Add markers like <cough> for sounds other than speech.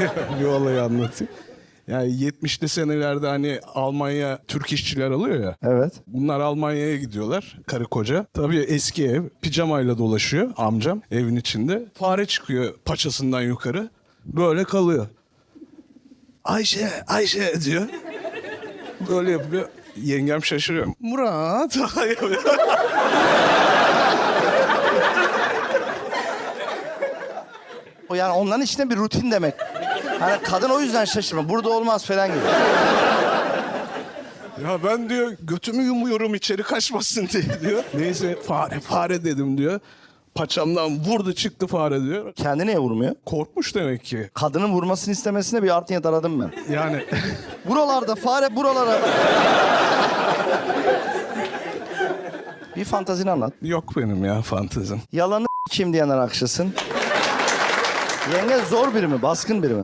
<laughs> bir olayı anlatayım. Yani 70'li senelerde hani Almanya Türk işçiler alıyor ya. Evet. Bunlar Almanya'ya gidiyorlar karı koca. Tabii eski ev pijamayla dolaşıyor amcam evin içinde. Fare çıkıyor paçasından yukarı. Böyle kalıyor. Ayşe, Ayşe diyor. Böyle yapıyor. Yengem şaşırıyor. Murat. <laughs> O yani onların içinde bir rutin demek. Hani kadın o yüzden şaşırma. Burada olmaz falan gibi. ya ben diyor götümü yumuyorum içeri kaçmasın diye diyor. Neyse fare fare dedim diyor. Paçamdan vurdu çıktı fare diyor. Kendi niye vurmuyor? Korkmuş demek ki. Kadının vurmasını istemesine bir art niyet aradım ben. Yani Buralarda fare buralara. bir fantazini anlat. yok benim ya fantezim. Yalanı kim diyen akşasın. Yenge zor biri mi? Baskın biri mi?